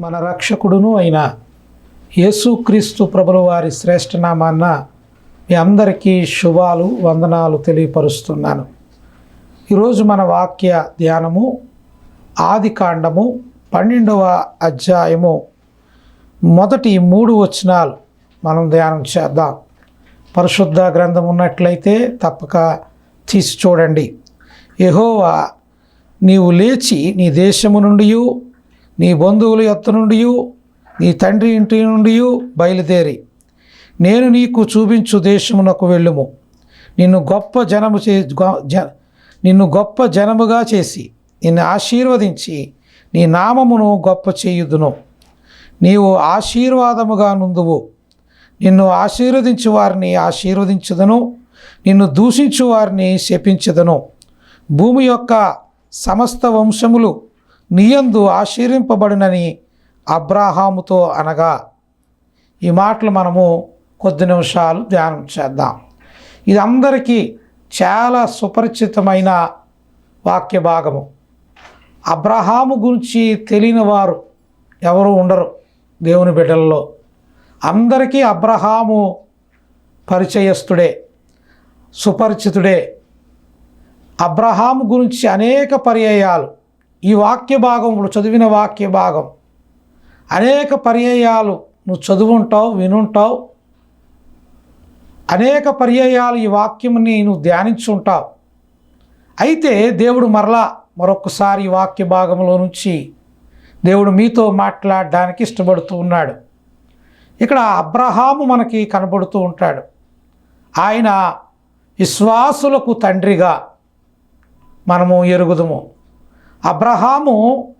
మన రక్షకుడును అయిన యేసుక్రీస్తు ప్రభుల వారి శ్రేష్ఠ నామాన్న మీ అందరికీ శుభాలు వందనాలు తెలియపరుస్తున్నాను. ఈరోజు మన వాక్య ధ్యానము ఆది కాండము పన్నెండవ అధ్యాయము మొదటి మూడు వచనాలు మనం ధ్యానం చేద్దాం. పరిశుద్ధ గ్రంథం ఉన్నట్లయితే తప్పక తీసి చూడండి. యహోవా నీవు లేచి నీ దేశము నుండి నీ బంధువుల యొత్త నుండి నీ తండ్రి ఇంటి నుండి బయలుదేరి. నేను నీకు చూపించు దేశమునకు వెళ్ళుము. నిన్ను గొప్ప జనము చే గొ- జ నిన్ను గొప్ప జనముగా చేసి నిన్ను ఆశీర్వదించి నీ నామమును గొప్ప చేయుదును. నీవు ఆశీర్వాదముగా నుందువు. నిన్ను ఆశీర్వదించు వారిని ఆశీర్వదించుదను. నిన్ను దూషించు వారిని శపించదను. భూమి యొక్క సమస్త వంశములు నీయందు ఆశీర్వింపబడినని అబ్రాహాముతో అనగా ఈ మాటలు మనము కొద్ది నిమిషాలు ధ్యానం చేద్దాం. ఇది అందరికీ చాలా సుపరిచితమైన వాక్య భాగము. అబ్రహాము గురించి తెలియని వారు ఎవరు ఉండరు దేవుని బిడ్డల్లో. అందరికీ అబ్రహాము పరిచయస్తుడే సుపరిచితుడే. అబ్రహాము గురించి అనేక పర్యాయాలు. ఈ వాక్య భాగం ఇప్పుడు చదివిన వాక్య భాగం. అనేక పర్యాయాలు నువ్వు చదువుంటావు వినుంటావు అనేక పర్యాయాలు ఈ వాక్యంని నువ్వు ధ్యానించుంటావు. అయితే దేవుడు మరలా మరొకసారి ఈ వాక్య భాగంలో నుంచి దేవుడు మీతో మాట్లాడడానికి ఇష్టపడుతూ ఉన్నాడు. ఇక్కడ అబ్రహాము మనకి కనబడుతూ ఉంటాడు. ఆయన విశ్వాసులకు తండ్రిగా మనము ఎరుగుదుము. అబ్రహాము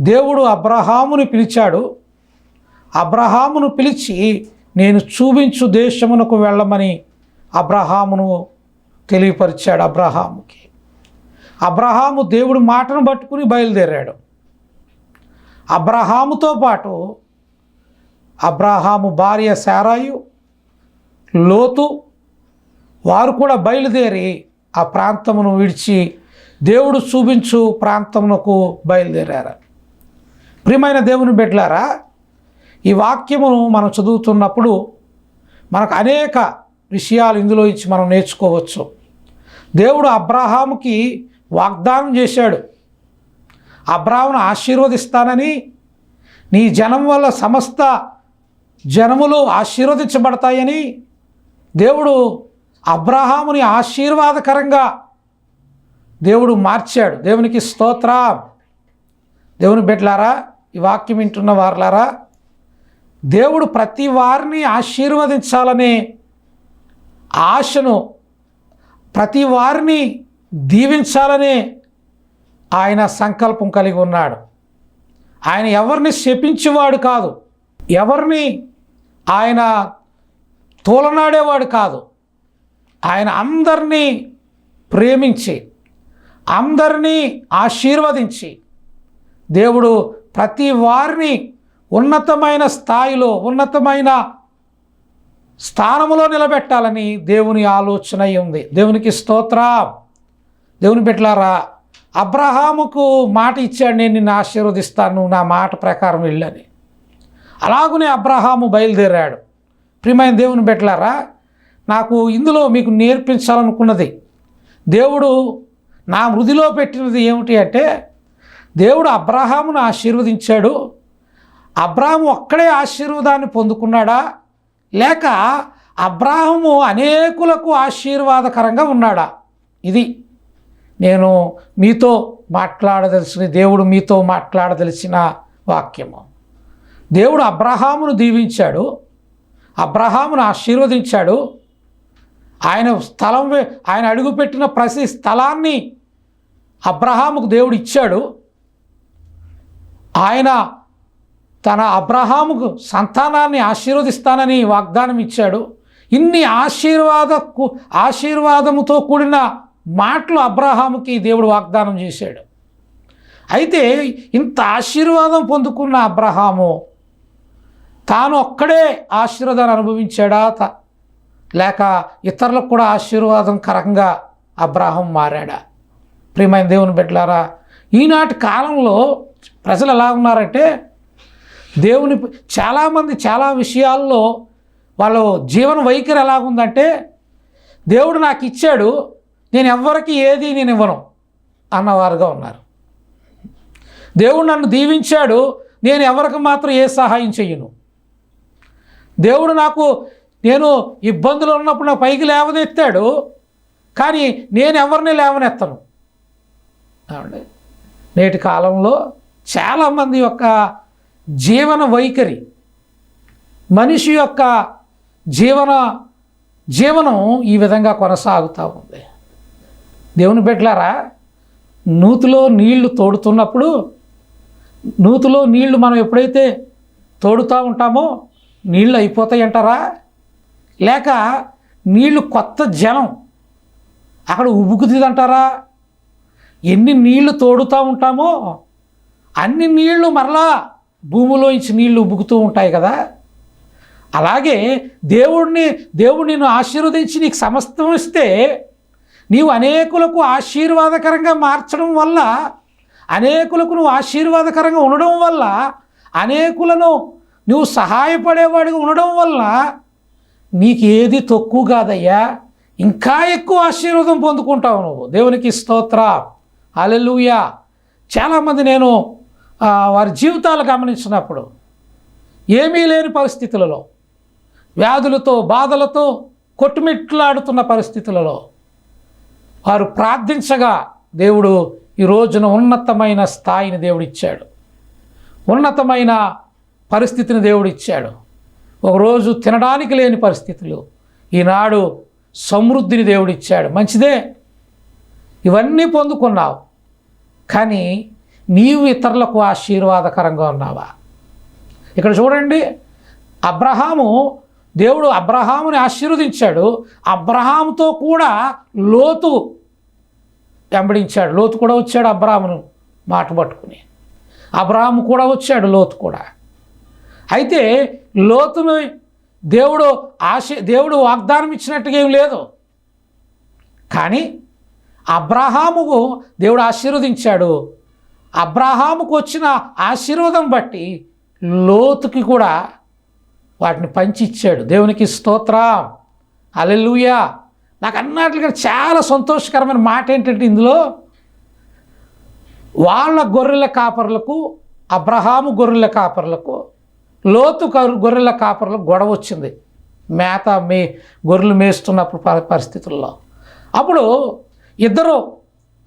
దేవుడు అబ్రహాముని పిలిచాడు. అబ్రహామును పిలిచి నేను చూపించు దేశమునకు వెళ్ళమని అబ్రహామును తెలియపరిచాడు అబ్రహాముకి. అబ్రహాము దేవుడి మాటను పట్టుకుని బయలుదేరాడు. అబ్రహాముతో పాటు అబ్రహాము భార్య శారాయు లోతు వారు కూడా బయలుదేరి ఆ ప్రాంతమును విడిచి దేవుడు చూపించు ప్రాంతమునకు బయలుదేరారు. ప్రియమైన దేవుని బిడ్డలారా ఈ వాక్యమును మనం చదువుతున్నప్పుడు మనకు అనేక విషయాలు ఇందులో ఇచ్చి మనం నేర్చుకోవచ్చు. దేవుడు అబ్రహాముకి వాగ్దానం చేశాడు. అబ్రాహ్మును ఆశీర్వదిస్తానని నీ జనం వల్ల సమస్త జనములు ఆశీర్వదించబడతాయని దేవుడు అబ్రహాముని ఆశీర్వాదకరంగా దేవుడు మార్చాడు. దేవునికి స్తోత్ర. దేవుని బిడ్డలారా ఈ వాక్యం వింటున్న వారులారా దేవుడు ప్రతి వారిని ఆశీర్వదించాలనే ఆశను ప్రతి వారిని దీవించాలనే ఆయన సంకల్పం కలిగి ఉన్నాడు. ఆయన ఎవరిని శపించేవాడు కాదు. ఎవరిని ఆయన తోలనాడేవాడు కాదు. ఆయన అందరినీ ప్రేమించి అందరినీ ఆశీర్వదించి దేవుడు ప్రతి వారిని ఉన్నతమైన స్థాయిలో ఉన్నతమైన స్థానములో నిలబెట్టాలని దేవుని ఆలోచన అయి ఉంది. దేవునికి స్తోత్ర. దేవుని పెట్టలారా అబ్రహాముకు మాట ఇచ్చాడు నేను నిన్ను ఆశీర్వదిస్తాను నా మాట ప్రకారం వెళ్ళని. అలాగునే అబ్రహాము బయలుదేరాడు. ప్రియమైన దేవుని పెట్టలారా నాకు ఇందులో మీకు నేర్పించాలనుకున్నది దేవుడు నా మృదిలో పెట్టినది ఏమిటి అంటే దేవుడు అబ్రహామును ఆశీర్వదించాడు అబ్రాహము ఒక్కడే ఆశీర్వాదాన్ని పొందుకున్నాడా? లేక అబ్రాహము అనేకులకు ఆశీర్వాదకరంగా ఉన్నాడా? ఇది నేను మీతో మాట్లాడదలిసిన దేవుడు మీతో మాట్లాడదలిసిన వాక్యము. దేవుడు అబ్రహామును దీవించాడు అబ్రహామును ఆశీర్వదించాడు. ఆయన స్థలం ఆయన అడుగుపెట్టిన ప్రతి స్థలాన్ని అబ్రహాముకు దేవుడు ఇచ్చాడు. ఆయన తన అబ్రహాముకు సంతానాన్ని ఆశీర్వదిస్తానని వాగ్దానం ఇచ్చాడు ఇన్ని ఆశీర్వాద ఆశీర్వాదముతో కూడిన మాటలు అబ్రహాముకి దేవుడు వాగ్దానం చేశాడు. అయితే ఇంత ఆశీర్వాదం పొందుకున్న అబ్రహాము తాను ఒక్కడే ఆశీర్వాదాన్ని అనుభవించాడా త- లేక ఇతరులకు కూడా ఆశీర్వాదం కరంగా అబ్రాహం మారాడా? ప్రియమైన దేవుని బిడ్డలారా ఈనాటి కాలంలో ప్రజలు ఎలా ఉన్నారంటే దేవుని చాలామంది చాలా విషయాల్లో వాళ్ళ జీవన వైఖరి ఎలాగుందంటే దేవుడు నాకు ఇచ్చాడు నేను ఎవ్వరికి ఏది నేను ఇవ్వను అన్నవారుగా ఉన్నారు. దేవుడు నన్ను దీవించాడు నేను ఎవరికి మాత్రం ఏ సహాయం చెయ్యను. దేవుడు నాకు నేను ఇబ్బందులు ఉన్నప్పుడు నా పైకి లేవనెత్తాడు కానీ నేను ఎవరిని లేవనెత్తను నేటి కాలంలో చాలామంది యొక్క జీవన వైఖరి. మనిషి యొక్క జీవన జీవనం ఈ విధంగా కొనసాగుతూ ఉంది. దేవుని బిడ్డలారా నూతిలో నీళ్ళు తోడుతున్నప్పుడు నూతిలో నీళ్ళు మనం ఎప్పుడైతే తోడుతూ ఉంటామో నీళ్ళు అయిపోతాయి అంటారా లేక నీళ్ళు కొత్త జనం అక్కడ ఉబుకుతుంది అంటారా ఎన్ని నీళ్ళు తోడుతూ ఉంటామో అన్ని నీళ్ళు మరలా భూమిలోంచి నీళ్ళు ఉబ్బుకుతూ ఉంటాయి కదా? అలాగే దేవుడిని దేవుడు నిన్ను ఆశీర్వదించి నీకు సమస్తం ఇస్తే నీవు అనేకులకు ఆశీర్వాదకరంగా మార్చడం వల్ల అనేకులకు నువ్వు ఆశీర్వాదకరంగా ఉండడం వల్ల అనేకులను నువ్వు సహాయపడేవాడిగా ఉండడం వల్ల నీకు ఏది తక్కువ కాదయ్యా? ఇంకా ఎక్కువ ఆశీర్వాదం పొందుకుంటావు నువ్వు. దేవునికి స్తోత్ర. అలెలుయా చాలామంది నేను వారి జీవితాలు గమనించినప్పుడు ఏమీ లేని పరిస్థితులలో వ్యాధులతో బాధలతో కొట్టుమిట్లాడుతున్న పరిస్థితులలో వారు ప్రార్థించగా దేవుడు ఈ రోజున ఉన్నతమైన స్థాయిని దేవుడిచ్చాడు. ఉన్నతమైన పరిస్థితిని దేవుడిచ్చాడు. ఒకరోజు తినడానికి లేని పరిస్థితులు ఈనాడు సమృద్ధిని దేవుడిచ్చాడు. మంచిదే. ఇవన్నీ పొందుకున్నావు. కానీ నీవు ఇతరులకు ఆశీర్వాదకరంగా ఉన్నావా? ఇక్కడ చూడండి అబ్రహాము దేవుడు అబ్రహాముని ఆశీర్వదించాడు. అబ్రహాముతో కూడా లోతు వెంబడించాడు. లోతు కూడా వచ్చాడు అబ్రహామును మాట పట్టుకుని. అబ్రహాము కూడా వచ్చాడు లోతు కూడా. అయితే లోతును దేవుడు ఆశ దేవుడు వాగ్దానం ఇచ్చినట్టుగా ఏం లేదు. కానీ అబ్రహాముకు దేవుడు ఆశీర్వదించాడు. అబ్రహాముకు వచ్చిన ఆశీర్వాదం బట్టి లోతుకి కూడా వాటిని పంచి ఇచ్చాడు దేవునికి స్తోత్రం. అలెలుయా నాకు అన్నట్లుగా చాలా సంతోషకరమైన మాట ఏంటంటే ఇందులో వాళ్ళ గొర్రెల కాపర్లకు అబ్రహాము గొర్రెల కాపర్లకు లోతు గొర్రెల కాపర్లకు గొడవ వచ్చింది. మేత మే గొర్రెలు మేస్తున్నప్పుడు పరిస్థితుల్లో. అప్పుడు ఇద్దరు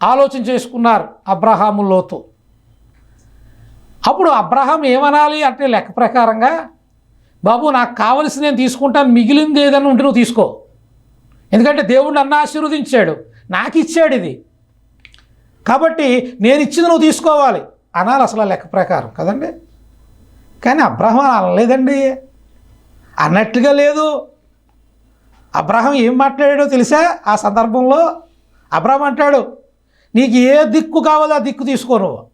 ఆలోచన చేసుకున్నారు అబ్రహాము లోతు. అప్పుడు అబ్రహాం ఏమనాలి అంటే లెక్క ప్రకారంగా బాబు నాకు కావలసి నేను తీసుకుంటాను మిగిలింది ఏదైనా ఉంటే నువ్వు తీసుకో. ఎందుకంటే దేవుడు నన్ను ఆశీర్వదించాడు నాకు ఇచ్చాడు ఇది. కాబట్టి నేను ఇచ్చింది నువ్వు తీసుకోవాలి. అనాలి అసలు లెక్క ప్రకారం కదండి? కానీ అబ్రహం అనలేదండి. అన్నట్టుగా లేదు. అబ్రహం ఏం మాట్లాడాడో తెలుసా? ఆ సందర్భంలో అబ్రహం అంటాడు నీకు ఏ దిక్కు కావాలో ఆ దిక్కు తీసుకో నువ్వు.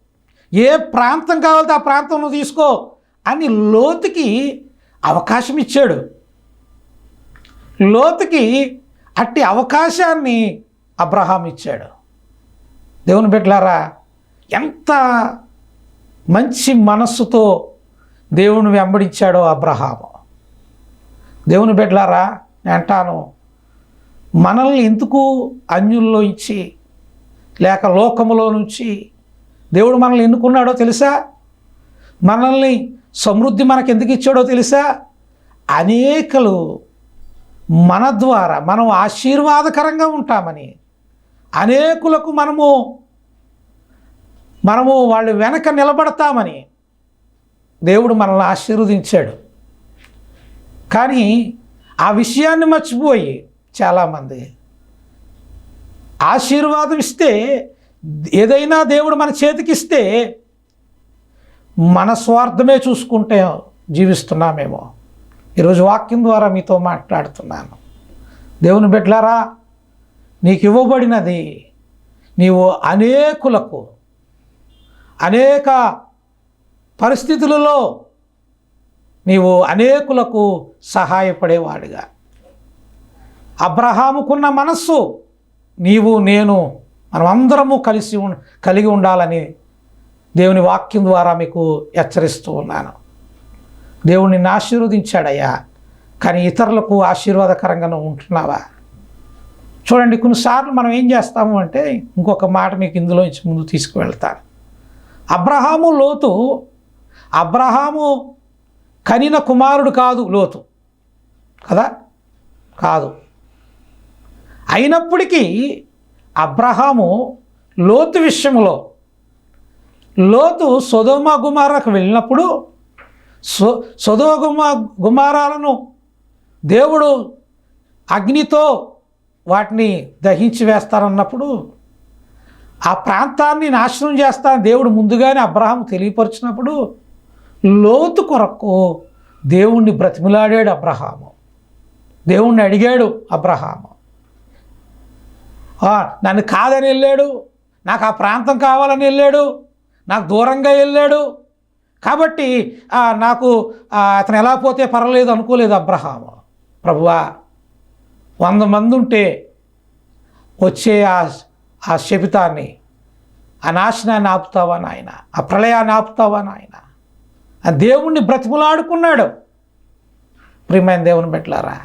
ఏ ప్రాంతం కావాలంటే ఆ ప్రాంతం నువ్వు తీసుకో అని లోతుకి అవకాశం ఇచ్చాడు. లోతుకి అట్టి అవకాశాన్ని అబ్రహాం ఇచ్చాడు. దేవుని బిడ్డలారా ఎంత మంచి మనస్సుతో దేవుని వెంబడించాడో అబ్రహాము. దేవుని బిడ్డలారా నేను అంటాను మనల్ని ఎందుకు అన్యుల్లో ఇచ్చి లేక లోకములో నుంచి దేవుడు మనల్ని ఎన్నుకున్నాడో తెలుసా? మనల్ని సమృద్ధి మనకు ఎందుకు ఇచ్చాడో తెలుసా? అనేకలు మన ద్వారా మనం ఆశీర్వాదకరంగా ఉంటామని. అనేకులకు మనము మనము వాళ్ళు వెనక నిలబడతామని దేవుడు మనల్ని ఆశీర్వదించాడు. కానీ ఆ విషయాన్ని మర్చిపోయి చాలామంది ఆశీర్వాదం ఇస్తే ఏదైనా దేవుడు మన చేతికిస్తే మన స్వార్థమే చూసుకుంటే జీవిస్తున్నామేమో. ఈరోజు వాక్యం ద్వారా మీతో మాట్లాడుతున్నాను. దేవుని బిడ్డలారా నీకు ఇవ్వబడినది నీవు అనేకులకు అనేక పరిస్థితులలో నీవు అనేకులకు సహాయపడేవాడిగా. అబ్రహాముకున్న మనస్సు నీవు నేను మనం అందరము కలిసి కలిగి ఉండాలని దేవుని వాక్యం ద్వారా మీకు హెచ్చరిస్తూ ఉన్నాను. దేవుణ్ణి నిన్ను ఆశీర్వదించాడయ్యా. కానీ ఇతరులకు ఆశీర్వాదకరంగా ఉంటున్నావా? చూడండి కొన్నిసార్లు మనం ఏం చేస్తాము అంటే ఇంకొక మాట మీకు ఇందులో నుంచి ముందు తీసుకువెళ్తాను. అబ్రహాము లోతు అబ్రహాము కనిన కుమారుడు కాదు లోతు. కదా? కాదు. అయినప్పటికీ అబ్రహాము లోతు విషయంలో లోతు సొదోమ గుమారాకు వెళ్ళినప్పుడు సో సొదో గుమా గుమారాలను దేవుడు అగ్నితో వాటిని దహించి వేస్తారన్నప్పుడు ఆ ప్రాంతాన్ని నాశనం చేస్తానని దేవుడు ముందుగానే అబ్రహాం తెలియపరిచినప్పుడు లోతు కొరకు దేవుణ్ణి బ్రతిమిలాడాడు అబ్రహాము. దేవుణ్ణి అడిగాడు అబ్రహాము. నన్ను కాదని వెళ్ళాడు. నాకు ఆ ప్రాంతం కావాలని వెళ్ళాడు. నాకు దూరంగా వెళ్ళాడు. కాబట్టి నాకు అతను ఎలా పోతే పర్వాలేదు అనుకోలేదు అబ్రహాము. ప్రభువా వంద మంది ఉంటే వచ్చే ఆ ఆ శపితాన్ని ఆ నాశనాన్ని ఆపుతావా నాయన? ఆ ప్రళయాన్ని ఆపుతావా నాయన? ఆ దేవుణ్ణి బ్రతిమలాడుకున్నాడు. ప్రియమైన దేవుని పెట్టలారా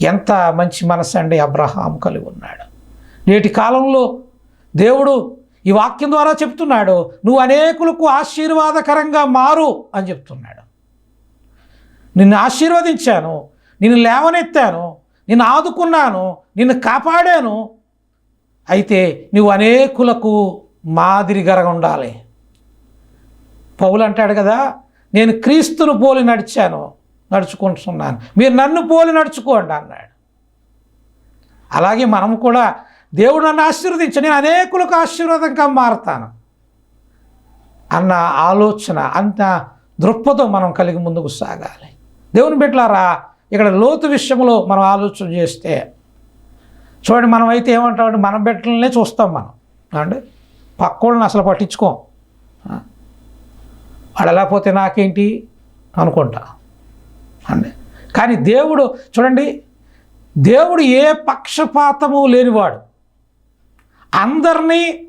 ఎంత మంచి మనసు అండి అబ్రహాం కలిగి ఉన్నాడు. నేటి కాలంలో దేవుడు ఈ వాక్యం ద్వారా చెప్తున్నాడు నువ్వు అనేకులకు ఆశీర్వాదకరంగా మారు అని చెప్తున్నాడు. నిన్ను ఆశీర్వదించాను నిన్ను లేవనెత్తాను నిన్ను ఆదుకున్నాను నిన్ను కాపాడాను. అయితే నువ్వు అనేకులకు మాదిరిగా ఉండాలి. పౌలు అంటాడు కదా నేను క్రీస్తును పోలి నడిచాను నడుచుకుంటున్నాను. మీరు నన్ను పోలి నడుచుకోండి అన్నాడు. అలాగే మనం కూడా దేవుడు నన్ను ఆశీర్వదించు నేను అనేకులకు ఆశీర్వాదంగా మారతాను అన్న ఆలోచన అంత దృక్పథం మనం కలిగి ముందుకు సాగాలి. దేవుని బిడ్డలారా ఇక్కడ లోతు విషయంలో మనం ఆలోచన చేస్తే చూడండి మనం అయితే ఏమంటామంటే మన బిడ్డలనే చూస్తాం మనం. అంటే పక్కోళ్ళని అసలు పట్టించుకోం. అడలేకపోతే వాడు ఎలా పోతే నాకేంటి అనుకుంటా. అండి కానీ దేవుడు చూడండి దేవుడు ఏ పక్షపాతము లేనివాడు. అందరినీ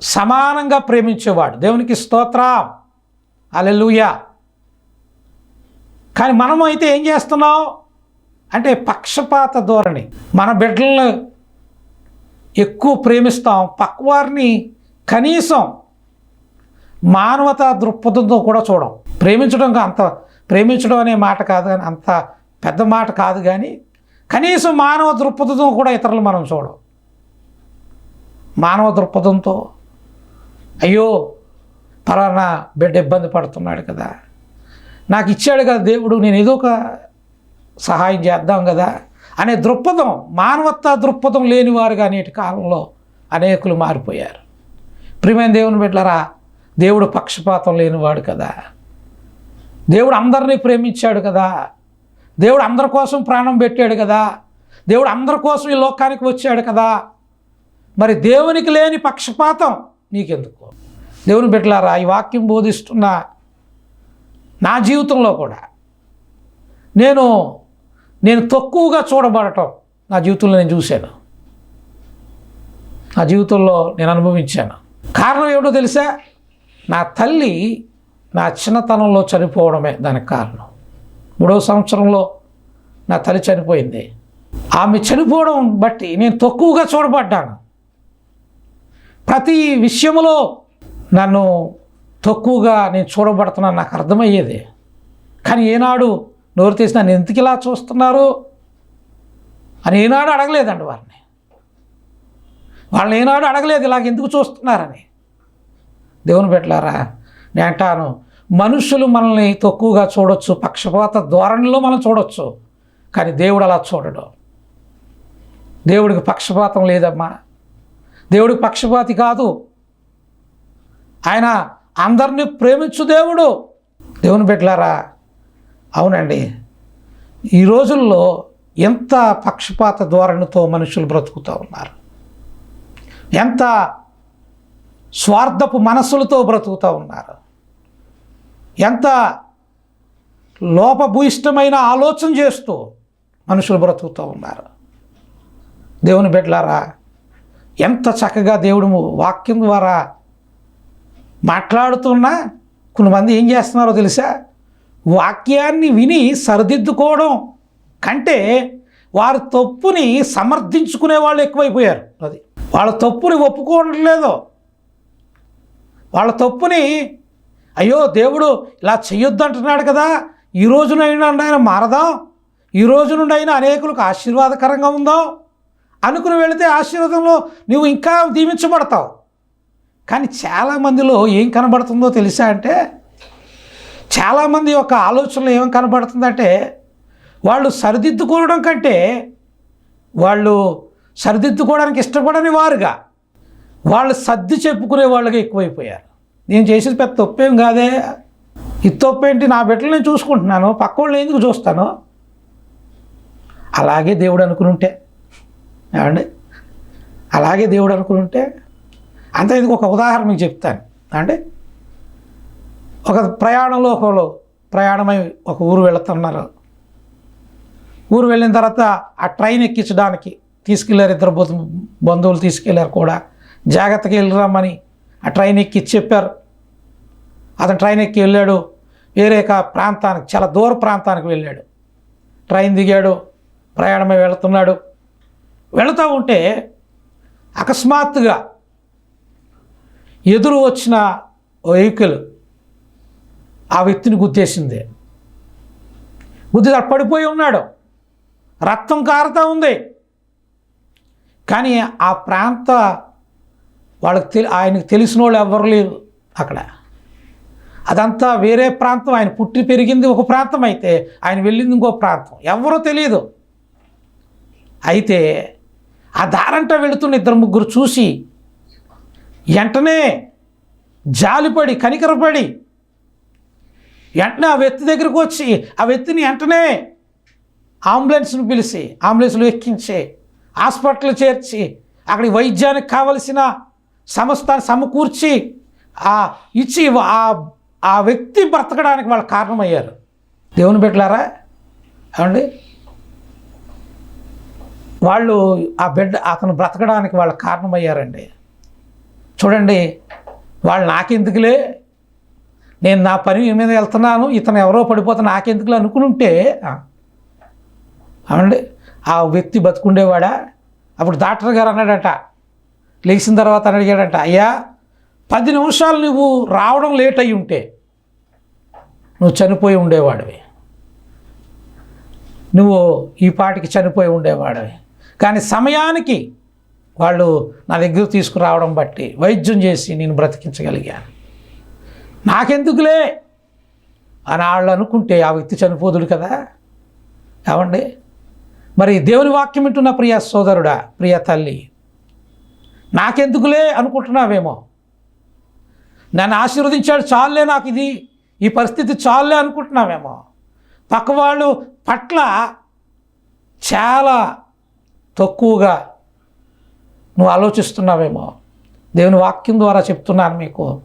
సమానంగా ప్రేమించేవాడు. దేవునికి స్తోత్రం. అలెలుయా కానీ మనం అయితే ఏం చేస్తున్నాం? అంటే పక్షపాత ధోరణి. మన బిడ్డలను ఎక్కువ ప్రేమిస్తాం. పక్కవారిని కనీసం మానవతా దృక్పథంతో కూడా చూడం. ప్రేమించడం అంత ప్రేమించడం అనే మాట కాదు కానీ అంత పెద్ద మాట కాదు కానీ కనీసం మానవ దృక్పథంతో కూడా ఇతరులు మనం చూడం. మానవ దృక్పథంతో అయ్యో పలానా బిడ్డ ఇబ్బంది పడుతున్నాడు కదా. నాకు ఇచ్చాడు కదా దేవుడు నేను ఏదో ఒక సహాయం చేద్దాం కదా అనే దృక్పథం మానవత్వ దృక్పథం లేనివారుగా నేటి కాలంలో అనేకులు మారిపోయారు. ప్రియమైన దేవుని బిడ్డలారా దేవుడు పక్షపాతం లేనివాడు కదా. దేవుడు అందరినీ ప్రేమించాడు కదా. దేవుడు అందరి కోసం ప్రాణం పెట్టాడు కదా. దేవుడు అందరి కోసం ఈ లోకానికి వచ్చాడు కదా. మరి దేవునికి లేని పక్షపాతం నీకెందుకు? దేవుని బిడ్డలారా ఈ వాక్యం బోధిస్తున్న నా జీవితంలో కూడా నేను నేను తక్కువగా చూడబడటం నా జీవితంలో నేను చూశాను. నా జీవితంలో నేను అనుభవించాను. కారణం ఏమిటో తెలుసా? నా తల్లి నా చిన్నతనంలో చనిపోవడమే దానికి కారణం. మూడవ సంవత్సరంలో నా తల్లి చనిపోయింది. ఆమె చనిపోవడం బట్టి నేను తక్కువగా చూడబడ్డాను. ప్రతి విషయంలో నన్ను తక్కువగా నేను చూడబడుతున్నాను నాకు అర్థమయ్యేది. కానీ ఏనాడు నోరు తీసి నన్ను ఎందుకు ఇలా చూస్తున్నారు అని ఏనాడు అడగలేదండి వారిని. వాళ్ళని ఏనాడు అడగలేదు ఇలాగ ఎందుకు చూస్తున్నారని. దేవుని పెట్టలారా నేను అంటాను మనుషులు మనల్ని తక్కువగా చూడొచ్చు పక్షపాత ధోరణిలో మనం చూడొచ్చు కానీ దేవుడు అలా చూడడు. దేవుడికి పక్షపాతం లేదమ్మా. దేవుడు పక్షపాతి కాదు. ఆయన అందరినీ ప్రేమించు దేవుడు. దేవుని పెట్టలారా అవునండి. ఈ రోజుల్లో ఎంత పక్షపాత ధోరణితో మనుషులు బ్రతుకుతూ ఉన్నారు. ఎంత స్వార్థపు మనస్సులతో బ్రతుకుతూ ఉన్నారు. ఎంత లోపభూయిష్టమైన ఆలోచన చేస్తూ మనుషులు బ్రతుకుతూ ఉన్నారు. దేవుని బిడ్డలారా ఎంత చక్కగా దేవుడు వాక్యం ద్వారా మాట్లాడుతున్నా కొంతమంది ఏం చేస్తున్నారో తెలుసా? వాక్యాన్ని విని సరిదిద్దుకోవడం కంటే వారి తప్పుని సమర్థించుకునే వాళ్ళు ఎక్కువైపోయారు. అది వాళ్ళ తప్పుని ఒప్పుకోవట్లేదు వాళ్ళ తప్పుని అయ్యో దేవుడు ఇలా చెయ్యొద్దు అంటున్నాడు కదా ఈ రోజునైనా ఆయన మారదాం? ఈ రోజు నుండి అయినా అనేకులకు ఆశీర్వాదకరంగా ఉందాం? అనుకుని వెళితే ఆశీర్వాదంలో నువ్వు ఇంకా దీవించబడతావు. కానీ చాలామందిలో ఏం కనబడుతుందో తెలుసా అంటే చాలామంది యొక్క ఆలోచనలో ఏం కనబడుతుందంటే వాళ్ళు సరిదిద్దుకోవడం కంటే వాళ్ళు సరిదిద్దుకోవడానికి ఇష్టపడని వారుగా వాళ్ళు సర్ది చెప్పుకునే వాళ్ళుగా ఎక్కువైపోయారు. నేను చేసేది పెద్ద తప్పేం కాదే. ఈ తప్పేంటి? నా బిడ్డలు నేను చూసుకుంటున్నాను పక్క వాళ్ళు ఎందుకు చూస్తాను? అలాగే దేవుడు అనుకుని ఉంటే. ఏమండి? అలాగే దేవుడు అనుకుంటే అంత ఇది ఒక ఉదాహరణ మీకు చెప్తాను. అంటే ఒక ప్రయాణంలో ఒకళ్ళు ప్రయాణమై ఒక ఊరు వెళుతున్నారు. ఊరు వెళ్ళిన తర్వాత ఆ ట్రైన్ ఎక్కించడానికి తీసుకెళ్ళారు ఇద్దరు బు బంధువులు తీసుకెళ్ళారు కూడా. జాగ్రత్తగా వెళ్ళిరామని ఆ ట్రైన్ ఎక్కి చెప్పారు. అతను ట్రైన్ ఎక్కి వెళ్ళాడు. వేరే ఒక ప్రాంతానికి చాలా దూర ప్రాంతానికి వెళ్ళాడు. ట్రైన్ దిగాడు. ప్రయాణమై వెళుతున్నాడు. వెళుతూ ఉంటే అకస్మాత్తుగా ఎదురు వచ్చిన వెహికల్ ఆ వ్యక్తిని గుద్దేసింది. గుద్ది పడిపోయి ఉన్నాడు. రక్తం కారుతూ ఉంది. కానీ ఆ ప్రాంత వాళ్ళకి తెలి ఆయనకు తెలిసిన వాళ్ళు ఎవ్వరు లేరు అక్కడ. అదంతా వేరే ప్రాంతం. ఆయన పుట్టి పెరిగింది ఒక ప్రాంతం అయితే ఆయన వెళ్ళింది ఇంకో ప్రాంతం. ఎవరో తెలియదు అయితే ఆ దారంట వెళుతున్న ఇద్దరు ముగ్గురు చూసి వెంటనే జాలిపడి కనికరపడి వెంటనే ఆ వ్యక్తి దగ్గరికి వచ్చి ఆ వ్యక్తిని వెంటనే అంబులెన్స్ను పిలిచి అంబులెన్స్లో ఎక్కించి హాస్పిటల్ చేర్చి అక్కడి వైద్యానికి కావలసిన సమస్తాన్ని సమకూర్చి ఇచ్చి ఆ ఆ వ్యక్తి బ్రతకడానికి వాళ్ళు కారణమయ్యారు. దేవుని బిడ్డలారా? ఏమండి? వాళ్ళు ఆ బిడ్డ అతను బ్రతకడానికి వాళ్ళు కారణమయ్యారండి. చూడండి వాళ్ళు నాకెందుకులే? నేను నా పని మీద వెళ్తున్నాను ఇతను ఎవరో పడిపోతే నాకెందుకులే అనుకుని ఉంటే ఆ, ఆ వ్యక్తి బతుకుండేవాడా? అప్పుడు డాక్టర్ గారు అన్నాడట లేచిన తర్వాత అని అయ్యా పది నిమిషాలు నువ్వు రావడం లేట్ అయి ఉంటే నువ్వు చనిపోయి ఉండేవాడివి. నువ్వు ఈ పాటికి చనిపోయి ఉండేవాడివి. కానీ సమయానికి వాళ్ళు నా దగ్గర తీసుకురావడం బట్టి వైద్యం చేసి నేను బ్రతికించగలిగాను. నాకెందుకులే? అని వాళ్ళు అనుకుంటే ఆ వ్యక్తి చనిపోదుడు కదా. ఏమండి? మరి దేవుని వాక్యం వింటున్న ప్రియ సోదరుడా ప్రియ తల్లి నాకెందుకులే అనుకుంటున్నావేమో? నన్ను ఆశీర్వదించాడు చాలులే నాకు ఇది ఈ పరిస్థితి చాలులే అనుకుంటున్నావేమో? పక్కవాళ్ళు పట్ల చాలా తక్కువగా నువ్వు ఆలోచిస్తున్నావేమో. దేవుని వాక్యం ద్వారా చెప్తున్నాను మీకు.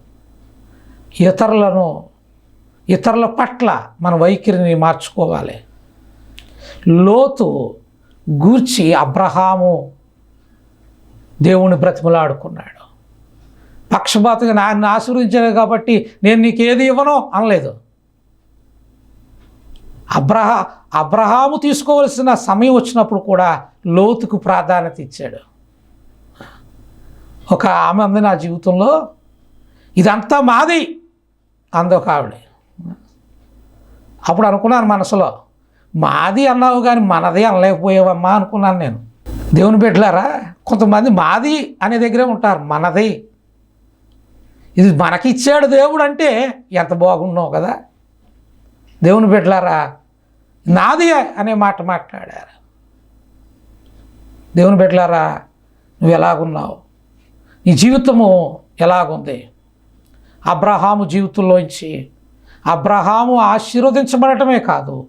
ఇతరులను ఇతరుల పట్ల మన వైఖరిని మార్చుకోవాలి. లోతు గూర్చి అబ్రహాము దేవుని బ్రతిమలాడుకున్నాడు. పక్షపాతంగా నాన్ని ఆశీర్వదించాడు కాబట్టి నేను నీకు ఏది ఇవ్వను అనలేదు. అబ్రహ అబ్రహాము తీసుకోవలసిన సమయం వచ్చినప్పుడు కూడా లోతుకు ప్రాధాన్యత ఇచ్చాడు. ఒక ఆమె అంది నా జీవితంలో ఇదంతా మాది అంది ఒక ఆవిడ. అప్పుడు అనుకున్నాను మనసులో మాది అన్నావు కానీ మనది అనలేకపోయావమ్మా అనుకున్నాను నేను. దేవుని బిడ్డలారా కొంతమంది మాది అనే దగ్గరే ఉంటారు మనది. ఇది మనకిచ్చాడు దేవుడు అంటే ఎంత బాగున్నావు కదా. దేవుని బిడ్డలారా నాది అనే మాట మాట్లాడారు. దేవుని బిడ్డలారా నువ్వు ఎలాగున్నావు? నీ జీవితము ఎలాగుంది? అబ్రహాము జీవితంలోంచి అబ్రహాము ఆశీర్వదించబడటమే కాదు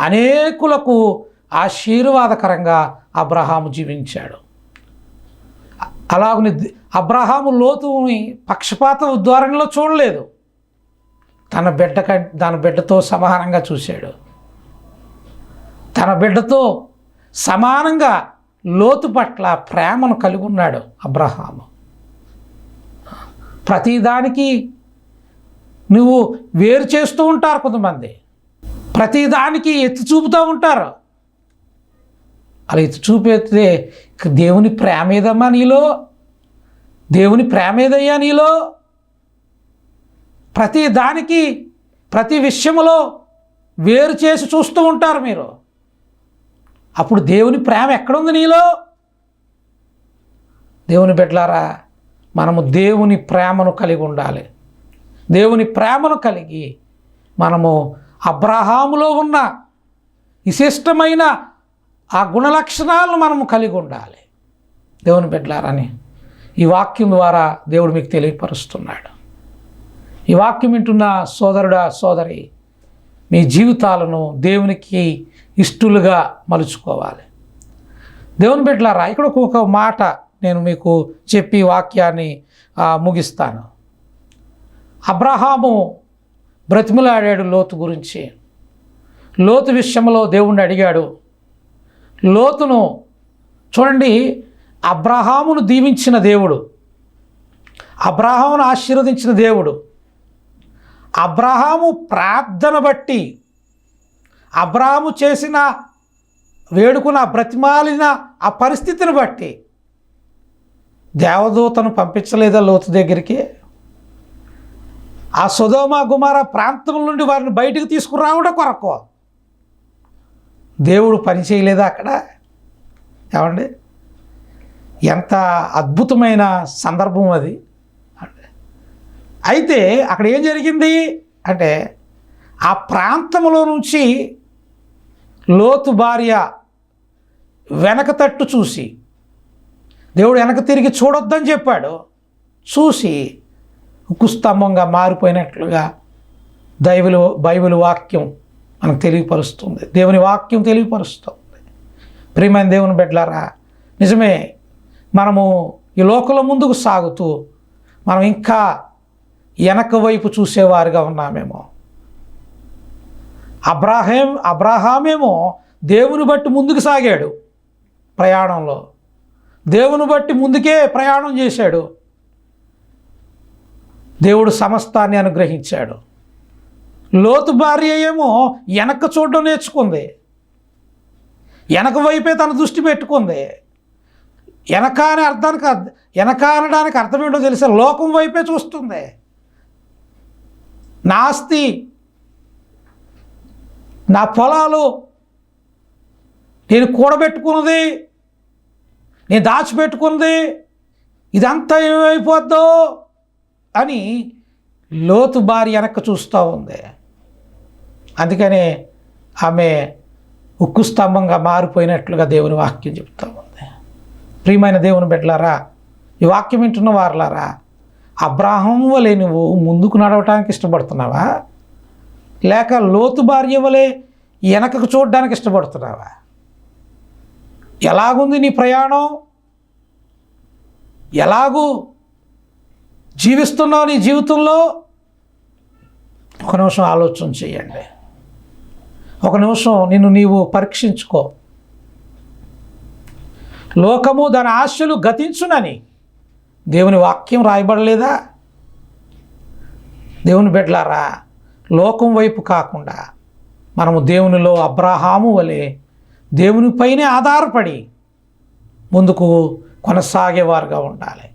అనేకులకు ఆశీర్వాదకరంగా అబ్రహాము జీవించాడు. అలాగని అబ్రహాము లోతుని పక్షపాత ఉద్వారంలో చూడలేదు. తన బిడ్డ తన బిడ్డతో సమానంగా చూశాడు. తన బిడ్డతో సమానంగా లోతు పట్ల ప్రేమను కలిగి ఉన్నాడు అబ్రహాము. ప్రతిదానికి నువ్వు వేరు చేస్తూ ఉంటారు కొంతమంది. ప్రతిదానికి ఎత్తి చూపుతూ ఉంటారు. అలా ఎత్తి చూపేస్తే దేవుని ప్రేమ ఏదమ్మా నీలో? దేవుని ప్రేమ ఏదయ్యా నీలో? ప్రతి దానికి ప్రతి విషయంలో వేరు చేసి చూస్తూ ఉంటారు మీరు. అప్పుడు దేవుని ప్రేమ ఎక్కడుంది నీలో? దేవుని బిడ్డలారా మనము దేవుని ప్రేమను కలిగి ఉండాలి. దేవుని ప్రేమను కలిగి మనము అబ్రహాములో ఉన్న విశిష్టమైన ఆ గుణలక్షణాలను మనము కలిగి ఉండాలి. దేవుని బిడ్డలారని ఈ వాక్యం ద్వారా దేవుడు మీకు తెలియపరుస్తున్నాడు. ఈ వాక్యం వింటున్న సోదరుడా సోదరి మీ జీవితాలను దేవునికి ఇష్టలుగా మలుచుకోవాలి. దేవుని బిడ్డలారా ఇక్కడ ఒక మాట నేను మీకు చెప్పి వాక్యాన్ని ముగిస్తాను. అబ్రహాము బ్రతిమలాడాడు లోతు గురించి. లోతు విషయంలో దేవుణ్ణి అడిగాడు లోతును చూడండి అబ్రహామును దీవించిన దేవుడు అబ్రహామును ఆశీర్వదించిన దేవుడు అబ్రహాము ప్రార్థన బట్టి అబ్రహాము చేసిన వేడుకున్న బ్రతిమాలిన ఆ పరిస్థితిని బట్టి దేవదూతను పంపించలేదా లోతు దగ్గరికి? ఆ సుధోమ గుమార ప్రాంతం నుండి వారిని బయటికి తీసుకురావడం కొరకు. దేవుడు పని చేయలేదా అక్కడ? ఏమండి? ఎంత అద్భుతమైన సందర్భం అది. అయితే అక్కడ ఏం జరిగింది? అంటే ఆ ప్రాంతంలో నుంచి లోతు భార్య వెనక తట్టు చూసి దేవుడు వెనక తిరిగి చూడొద్దని చెప్పాడు. చూసి ఉక్కుస్తంభంగా మారిపోయినట్లుగా దైవులు బైబిల్ వాక్యం మనకు తెలియపరుస్తుంది. దేవుని వాక్యం తెలియపరుస్తుంది. ప్రియమైన దేవుని బిడ్డలారా నిజమే మనము ఈ లోకంలో ముందుకు సాగుతూ మనం ఇంకా వెనక వైపు చూసేవారుగా ఉన్నామేమో. అబ్రాహేం అబ్రాహామేమో దేవుని బట్టి ముందుకు సాగాడు ప్రయాణంలో. దేవుని బట్టి ముందుకే ప్రయాణం చేశాడు. దేవుడు సమస్తాన్ని అనుగ్రహించాడు. లోతు భార్య ఏమో వెనక చూడడం నేర్చుకుంది. వెనక వైపే తన దృష్టి పెట్టుకుంది. వెనక అనే అర్థానికి వెనక అనడానికి అర్థం ఏంటో తెలిసే? లోకం వైపే చూస్తుంది. నా ఆస్తి నా పొలాలు నేను కూడబెట్టుకున్నది నేను దాచిపెట్టుకున్నది ఇదంతా ఏమైపోద్దో అని లోతు భార్య వెనక్కి చూస్తూ ఉంది. అందుకనే ఆమె ఉక్కు స్తంభంగా మారిపోయినట్లుగా దేవుని వాక్యం చెప్తూ ఉంది. ప్రియమైన దేవుని బిడ్డలారా ఈ వాక్యం వింటున్న వారులారా అబ్రాహం వలె నువ్వు ముందుకు నడవటానికి ఇష్టపడుతున్నావా? లేక లోతు భార్య వలె వెనకకు చూడడానికి ఇష్టపడుతున్నావా? ఎలాగుంది నీ ప్రయాణం? ఎలాగూ జీవిస్తున్నావు నీ జీవితంలో? ఒక నిమిషం ఆలోచన చేయండి. ఒక నిమిషం నిన్ను నీవు పరీక్షించుకో. లోకము దాని ఆశలు గతించునని దేవుని వాక్యం రాయబడలేదా? దేవుని బిడ్డలారా లోకం వైపు కాకుండా మనము దేవునిలో అబ్రహాము వలె దేవునిపైనే ఆధారపడి ముందుకు కొనసాగేవారుగా ఉండాలి.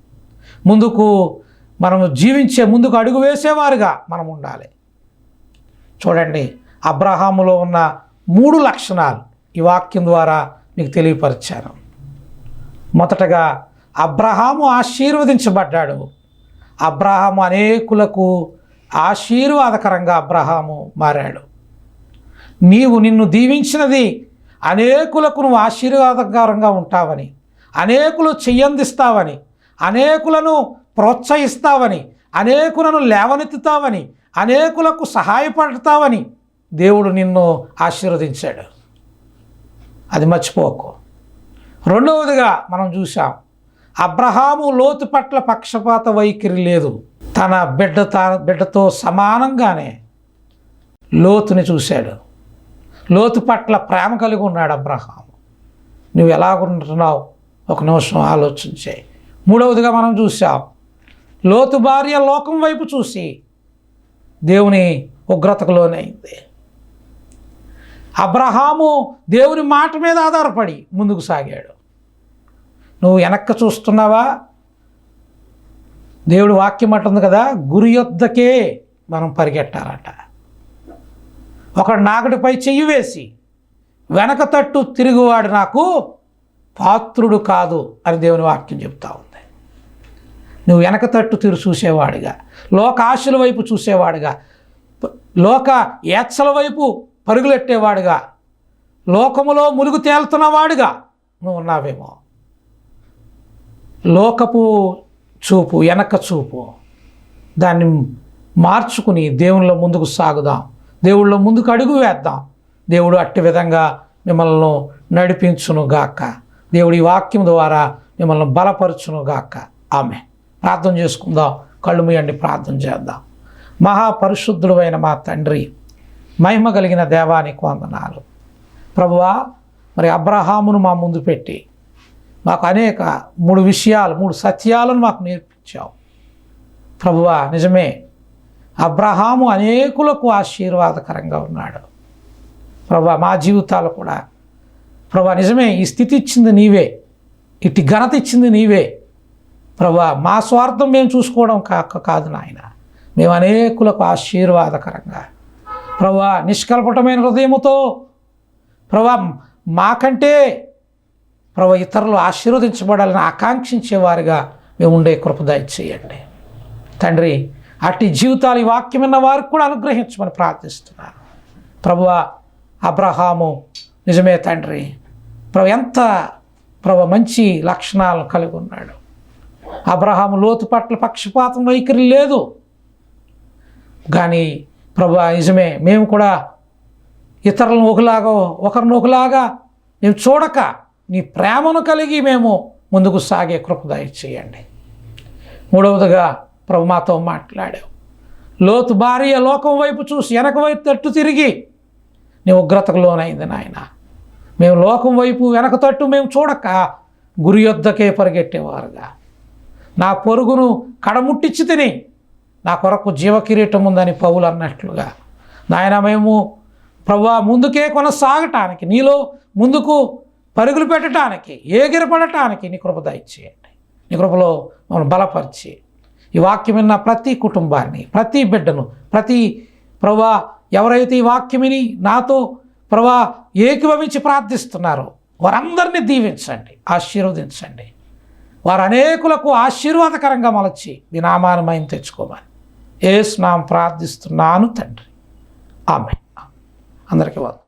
ముందుకు మనము జీవించే ముందుకు అడుగు వేసేవారుగా మనం ఉండాలి. చూడండి అబ్రహాములో ఉన్న మూడు లక్షణాలు ఈ వాక్యం ద్వారా మీకు తెలియపరిచాను. మొదటగా అబ్రహాము ఆశీర్వదించబడ్డాడు. అబ్రహాము అనేకులకు ఆశీర్వాదకరంగా అబ్రహాము మారాడు. నీవు నిన్ను దీవించినది అనేకులకు నువ్వు ఆశీర్వాదకరంగా ఉంటావని అనేకులు చెయ్యందిస్తావని అనేకులను ప్రోత్సహిస్తావని అనేకులను లేవనెత్తుతావని అనేకులకు సహాయపడతావని దేవుడు నిన్ను ఆశీర్వదించాడు. అది మర్చిపోకు. రెండవదిగా మనం చూసాం అబ్రహాము లోతు పట్ల పక్షపాత వైఖరి లేదు. తన బిడ్డ తా- బిడ్డతో సమానంగానే లోతుని చూశాడు. లోతు పట్ల ప్రేమ కలిగి ఉన్నాడు అబ్రహాము. నువ్వు ఎలాగుంటున్నావు? ఒక నిమిషం ఆలోచించే. మూడవదిగా మనం చూసాం లోతు భార్య లోకం వైపు చూసి దేవుని ఉగ్రతకు లోనైంది అబ్రహాము దేవుని మాట మీద ఆధారపడి ముందుకు సాగాడు. నువ్వు వెనక్కి చూస్తున్నావా? దేవుడు వాక్యం అంటుంది కదా గురి యొద్దకే మనం పరిగెట్టాలట. ఒకడు నాగడిపై చెయ్యి వేసి వెనక తట్టు తిరుగువాడు నాకు పాత్రుడు కాదు అని దేవుని వాక్యం చెప్తా ఉంది. నువ్వు వెనక తట్టు తిరు చూసేవాడిగా లోక ఆశల వైపు చూసేవాడిగా లోక ఏచ్చల వైపు పరుగులెట్టేవాడుగా లోకములో ములుగు తేలుతున్నవాడుగా నువ్వు ఉన్నావేమో. లోకపు చూపు వెనక చూపు. దాన్ని మార్చుకుని దేవుళ్ళ ముందుకు సాగుదాం. దేవుళ్ళ ముందుకు అడుగు వేద్దాం. దేవుడు అట్టి విధంగా మిమ్మల్ని నడిపించును గాక దేవుడి వాక్యం ద్వారా మిమ్మల్ని బలపరచును గాక ఆమె ప్రార్థన చేసుకుందాం. కళ్ళు మూయండి ప్రార్థన చేద్దాం. మహాపరిశుద్ధుడు అయిన మా తండ్రి మహిమ కలిగిన దేవానికి వందనాలు. ప్రభువా మరి అబ్రహామును మా ముందు పెట్టి మాకు అనేక మూడు విషయాలు మూడు సత్యాలను మాకు నేర్పించావు. ప్రభువా నిజమే. అబ్రహాము అనేకులకు ఆశీర్వాదకరంగా ఉన్నాడు. ప్రభా మా జీవితాలు కూడా. ప్రభా నిజమే ఈ స్థితి ఇచ్చింది నీవే. ఇట్టి ఘనత ఇచ్చింది నీవే. ప్రభా మా స్వార్థం మేము చూసుకోవడం కాక కాదు నాయన. మేము అనేకులకు ఆశీర్వాదకరంగా. ప్రభా నిష్కల్పటమైన హృదయముతో. ప్రభా మాకంటే ప్రభు ఇతరులు ఆశీర్వదించబడాలని ఆకాంక్షించేవారుగా మేము ఉండే కృప చేయండి తండ్రి అట్టి జీవితాలు ఈ వాక్యం ఉన్న వారికి కూడా అనుగ్రహించమని ప్రార్థిస్తున్నాను. ప్రభు అబ్రహాము నిజమే తండ్రి. ప్రభు ఎంత ప్రభు మంచి లక్షణాలను కలిగి ఉన్నాడు. అబ్రహాము లోతు పట్ల పక్షపాతం వైఖరి లేదు. కానీ ప్రభు నిజమే మేము కూడా ఇతరులను ఒకలాగా ఒకరిని ఒకలాగా మేము చూడక నీ ప్రేమను కలిగి మేము ముందుకు సాగే కృపదాయి చేయండి మూడవదిగా ప్రభు మాతో మాట్లాడావు. లోతు భార్య లోకం వైపు చూసి వెనక వైపు తట్టు తిరిగి నీ ఉగ్రతకు లోనైంది నాయన. మేము లోకం వైపు వెనక తట్టు మేము చూడక గురి యొద్దకే పరిగెట్టేవారుగా. నా పొరుగును కడముట్టించి తిని నా కొరకు జీవకిరీటం ఉందని పౌలు అన్నట్లుగా. నాయన మేము ప్రభా ముందుకే కొనసాగటానికి నీలో ముందుకు పరుగులు పెట్టడానికి ఏగిరపడటానికి నీ కృప దయచేయండి. నీ కృపలో మమ్మల్ని బలపరిచి ఈ వాక్యం విన్న ప్రతి కుటుంబాన్ని ప్రతి బిడ్డను ప్రతి ప్రభా ఎవరైతే ఈ వాక్యమిని నాతో ప్రభా ఏకీభవించి ప్రార్థిస్తున్నారో వారందరినీ దీవించండి ఆశీర్వదించండి. వారు అనేకులకు ఆశీర్వాదకరంగా మలచి మీ నామాన్ని మేము తెచ్చుకోమని. ఏసు నాం ప్రార్థిస్తున్నాను తండ్రి. ఆమె అందరికీ వందనాలు.